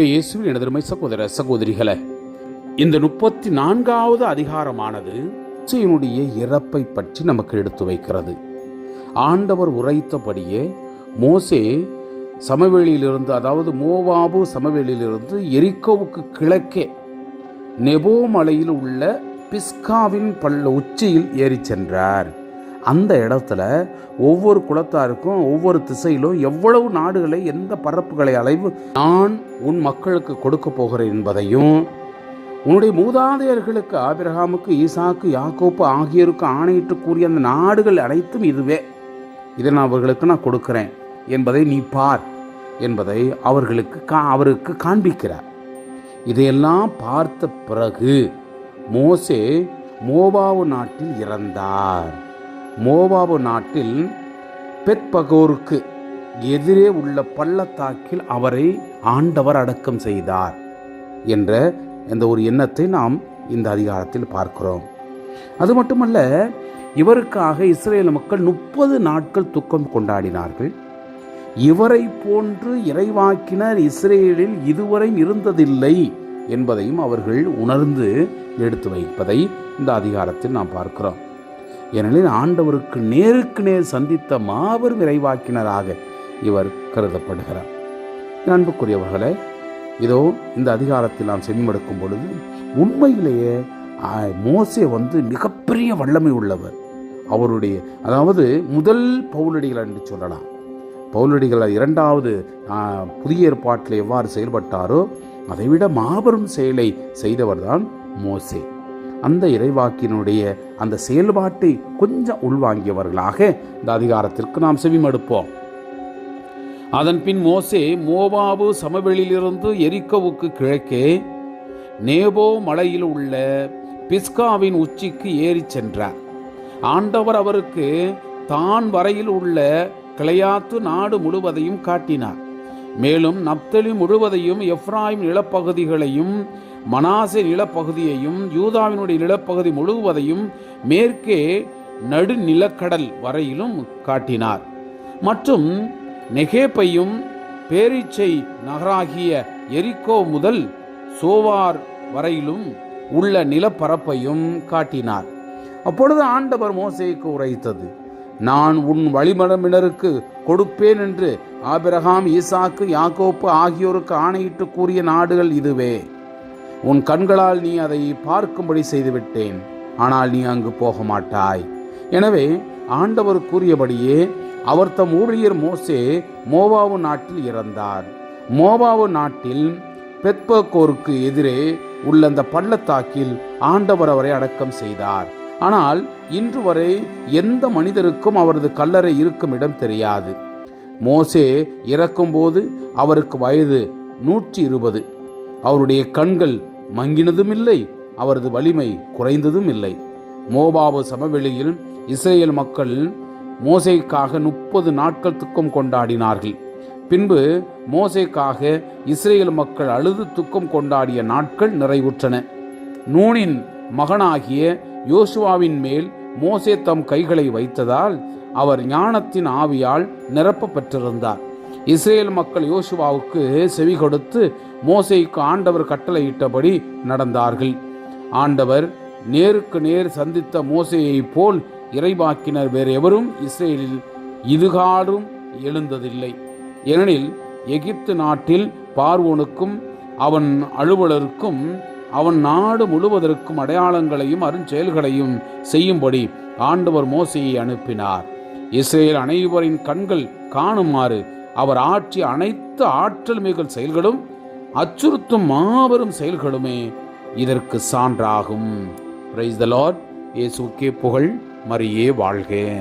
இயேசுவின் எனதருமை சகோதர சகோதரிகளை இந்த முப்பத்தி நான்காவது அதிகாரமானது இயேசுவினுடைய இறப்பை பற்றி நமக்கு எடுத்து வைக்கிறது. ஆண்டவர் உரைத்தபடியே மோசே சமவெளியிலிருந்து அதாவது மோவாபு சமவெளியிலிருந்து எரிக்கோவுக்கு கிழக்கே நெபோ மலையில் உள்ள பிஸ்காவின் பள்ள உச்சியில் ஏறி சென்றார். அந்த இடத்துல ஒவ்வொரு குலத்தாருக்கும் ஒவ்வொரு திசையிலும் எவ்வளவு நாடுகளை எந்த பரப்புகளை அலைவு நான் உன் மக்களுக்கு கொடுக்க போகிறேன் என்பதையும் உன்னுடைய மூதாதையர்களுக்கு ஆபிரகாமுக்கு ஈசாக்கு யாக்கோப்பு ஆகியோருக்கு ஆணையிட்டு கூறிய அந்த நாடுகள் அனைத்தும் இதுவே. இதை நான் அவர்களுக்கு நான் கொடுக்கிறேன் என்பதை நீ பார் என்பதை அவர்களுக்கு கா அவருக்கு காண்பிக்கிறார். இதையெல்லாம் பார்த்த பிறகு மோசே மோபாவு நாட்டில் இறந்தார். மோவாபு நாட்டில் பெத்பகோருக்கு எதிரே உள்ள பள்ளத்தாக்கில் அவரை ஆண்டவர் அடக்கம் செய்தார் என்ற இந்த ஒரு எண்ணத்தை நாம் இந்த அதிகாரத்தில் பார்க்கிறோம். அது மட்டுமல்ல இவருக்காக இஸ்ரேல் மக்கள் முப்பது நாட்கள் துக்கம் கொண்டாடினார்கள். இவரை போன்று இறைவாக்கினர் இஸ்ரேலில் இதுவரை இருந்ததில்லை என்பதையும் அவர்கள் உணர்ந்து எடுத்து வைப்பதை இந்த அதிகாரத்தில் நாம் பார்க்கிறோம். ஏனெனில் ஆண்டவருக்கு நேருக்கு நேர் சந்தித்த மாபெரும் இறைவாக்கினராக இவர் கருதப்படுகிறார். அன்புக்குரியவர்களே இதோ இந்த அதிகாரத்தில் நாம் செவிமடுக்கும் பொழுது உண்மையிலேயே மோசே வந்து மிகப்பெரிய வல்லமை உள்ளவர். அவருடைய அதாவது முதல் பவுலடிகள் என்று சொல்லலாம். பவுலடிகள் இரண்டாவது புதிய ஏற்பாட்டில் எவ்வாறு செயல்பட்டாரோ அதைவிட மாபெரும் செயலை செய்தவர்தான் மோசே. அந்த இறைவாக்கினுடைய அந்த செயல்பாட்டை கொஞ்சம் உள்வாங்கியவர்களாக இந்த அதிகாரத்திற்கு நாம் செவிமடுப்போம். அதன் பின் மோசே மோவாபு சமவெளியிலிருந்து எரிக்கவுக்கு கிழக்கே நேபோ மலையில் உள்ள பிஸ்காவின் உச்சிக்கு ஏறிச் சென்றார். ஆண்டவர் அவருக்கு தான் வரையில் உள்ள கிளையாத்து நாடு முழுவதையும் காட்டினார். மேலும் நப்தலி முழுவதையும் எஃப்ராயிம் நிலப்பகுதிகளையும் மனாசே நிலப்பகுதியையும் யூதாவினுடைய நிலப்பகுதி முழுவதையும் மேற்கே நடுநிலக்கடல் வரையிலும் காட்டினார். மற்றும் நெகேப்பையும் பேரீச்சை நகராகிய எரிக்கோ முதல் சோவார் வரையிலும் உள்ள நிலப்பரப்பையும் காட்டினார். அப்பொழுது ஆண்டவர் மோசேக்கு உரைத்தது நான் உன் வழிமரபினருக்கு கொடுப்பேன் என்று ஆபிரகாம் ஈசாக்கு யாக்கோப்பு ஆகியோருக்கு ஆணையிட்டு கூறிய நாடுகள் இதுவே. உன் கண்களால் நீ அதை பார்க்கும்படி செய்துவிட்டேன். ஆனால் நீ அங்கு போக மாட்டாய் எனவே ஆண்டவர் கூறியபடியே அவர் தம் ஊழியர் மோசே மோவாவு நாட்டில் இறந்தார். மோவாவு நாட்டில் பெத்பகோருக்கு எதிரே உள்ள அந்த பள்ளத்தாக்கில் ஆண்டவர் அவரை அடக்கம் செய்தார். ஆனால் இன்று வரை எந்த மனிதருக்கும் அவரது கல்லறை இருக்கும் இடம் தெரியாது. மோசே இறக்கும்போது அவருக்கு வயது நூற்றி இருபது. அவருடைய கண்கள் மங்கினதும் இல்லை அவரது வலிமை குறைந்ததும் இல்லை மோபாபு சமவெளியில் இஸ்ரேல் மக்கள் மோசைக்காக முப்பது நாட்கள் துக்கம் கொண்டாடினார்கள். பின்பு மோசைக்காக இஸ்ரேல் மக்கள் அழுது துக்கம் கொண்டாடிய நாட்கள் நிறைவுற்றன. நூனின் மகனாகிய யோசுவாவின் மேல் மோசே தம் கைகளை வைத்ததால் அவர் ஞானத்தின் ஆவியால் நிரப்ப பெற்றிருந்தார் இஸ்ரேல் மக்கள் யோசுவாவுக்கு செவி கொடுத்து மோசைக்கு ஆண்டவர் கட்டளையிட்டபடி நடந்தார்கள். ஆண்டவர் நேருக்கு நேர் சந்தித்த மோசையைப் போல் இறைவாக்கினர் வேறு எவரும் இஸ்ரேலில் இதுகாடும் எழுந்ததில்லை. ஏனெனில் எகிப்து நாட்டில் பார்வோனுக்கும் அவன் அலுவலருக்கும் அவன் நாடு முழுவதற்கும் அடையாளங்களையும் அருஞ்செயல்களையும் செய்யும்படி ஆண்டவர் மோசையை அனுப்பினார். இஸ்ரேல் அனைவரின் கண்கள் காணுமாறு அவர் ஆற்றிய அனைத்து ஆற்றல் மிகு செயல்களும் அச்சுறுத்தும் மாபெரும் செயல்களுமே இதற்கு சான்றாகும். பிரைஸ் த லார்ட் இயேசுக்கே புகழ். மரியே வாழ்க.